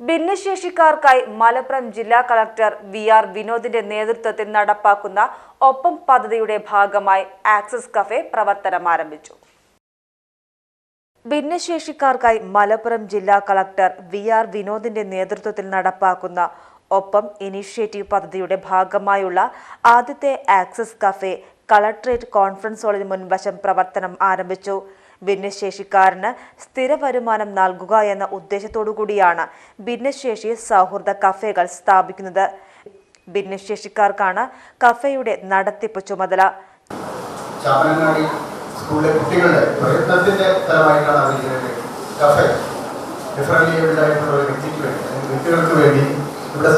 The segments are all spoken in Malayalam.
ഭിന്നശേഷിക്കാർക്കായി മലപ്പുറം ജില്ലാ കളക്ടർ വി ആർ വിനോദിന്റെ നേതൃത്വത്തിൽ നടപ്പാക്കുന്ന ഒപ്പം പദ്ധതിയുടെ ഭാഗമായി ആക്സസ് കഫേ പ്രവർത്തനം ആരംഭിച്ചു. ഭിന്നശേഷിക്കാർക്കായി മലപ്പുറം ജില്ലാ കളക്ടർ വി ആർ വിനോദിന്റെ നേതൃത്വത്തിൽ നടപ്പാക്കുന്ന ഒപ്പം ഇനീഷ്യേറ്റീവ് പദ്ധതിയുടെ ഭാഗമായുള്ള ആദ്യത്തെ ആക്സസ് കഫേ കളക്ട്രേറ്റ് കോൺഫറൻസ് ഹാളിന് മുൻവശം പ്രവർത്തനം ആരംഭിച്ചു. ഭിന്നശേഷിക്കാരന് സ്ഥിര വരുമാനം നൽകുക എന്ന ഉദ്ദേശത്തോടു കൂടിയാണ് ഭിന്നശേഷി സൗഹൃദ കഫേകൾ സ്ഥാപിക്കുന്നത്. ഭിന്നശേഷിക്കാർക്കാണ് കഫേയുടെ നടത്തിപ്പ് ചുമതല. സ്കൂളിലെ കുട്ടികളുടെ പ്രയത്നത്തിന്റെ അവർ വേണ്ടി ഇവിടെ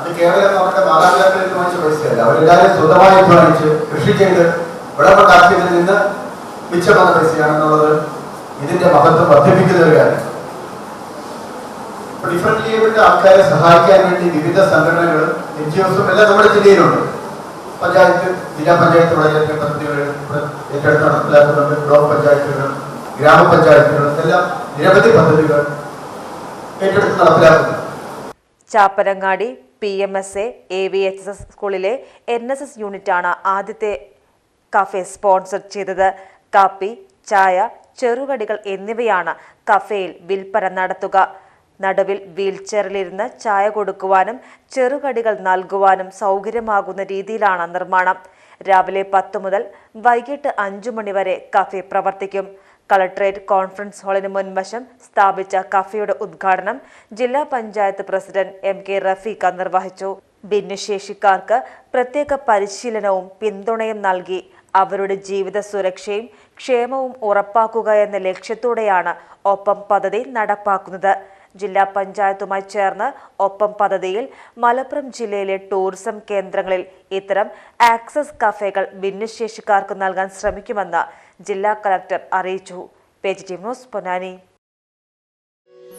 അത് കേവലം അവരുടെ മാതാപിതാക്കളിൽ വാങ്ങിച്ച പൈസയല്ല. അവരെല്ലാവരും സ്വന്തമായി അധ്വാനിച്ച് കൃഷി ചെയ്ത് വിളവുണ്ടാക്കിയതിൽ നിന്ന് മിച്ചം വന്ന പൈസയാണെന്നുള്ളത് ഇതിന്റെ മഹത്വം വർദ്ധിപ്പിക്കുന്ന ഒരു കാര്യം. ഡിഫറൻലി ഏബിൾഡ് ആൾക്കാരെ സഹായിക്കാൻ വേണ്ടി വിവിധ സംഘടനകൾ എൻ ജി ഒസും എല്ലാം നമ്മുടെ ജില്ലയിലുണ്ട്. പഞ്ചായത്ത് ജില്ലാ പഞ്ചായത്ത് വളരെ പദ്ധതികൾ ഏറ്റെടുത്ത് നടപ്പിലാക്കുന്നുണ്ട്. ബ്ലോക്ക് പഞ്ചായത്തുകൾ ഗ്രാമപഞ്ചായത്തുകൾ എല്ലാം നിരവധി പദ്ധതികൾ ഏറ്റെടുത്ത് നടപ്പിലാക്കുന്നു Chapparangadi P M S A A V H S സ്കൂളിലെ എൻ എസ് എസ് യൂണിറ്റാണ് ആദ്യത്തെ കഫേ സ്പോൺസർ ചെയ്തത്. കാപ്പി ചായ ചെറുകടികൾ എന്നിവയാണ് കഫേയിൽ വിൽപ്പന നടത്തുക. നടുവിൽ വീൽചെയറിലിരുന്ന് ചായ കൊടുക്കുവാനും ചെറുകടികൾ നൽകുവാനും സൗകര്യമാകുന്ന രീതിയിലാണ് നിർമ്മാണം. രാവിലെ പത്ത് മുതൽ വൈകിട്ട് അഞ്ചു മണിവരെ കഫേ പ്രവർത്തിക്കും. കളക്ടറേറ്റ് കോൺഫറൻസ് ഹാളിന് മുൻവശം സ്ഥാപിച്ച കഫേയുടെ ഉദ്ഘാടനം ജില്ലാ panchayat president M K Rafeeq നിർവഹിച്ചു. ഭിന്നശേഷിക്കാർക്ക് പ്രത്യേക പരിശീലനവും പിന്തുണയും നൽകി. അവരുടെ ജീവിത സുരക്ഷയും ക്ഷേമവും ഉറപ്പാക്കുക എന്ന ലക്ഷ്യത്തോടെയാണ് ഒപ്പം പദ്ധതി നടപ്പാക്കുന്നത്. ജില്ലാ പഞ്ചായത്തുമായി ചേർന്ന് ഒപ്പം പദ്ധതിയിൽ മലപ്പുറം ജില്ലയിലെ ടൂറിസം കേന്ദ്രങ്ങളിൽ ഇത്തരം ആക്സസ് കഫേകൾ ഭിന്നശേഷിക്കാർക്ക് നൽകാൻ ശ്രമിക്കുമെന്ന് ജില്ലാ കളക്ടർ അറിയിച്ചു. Page T news Ponnani.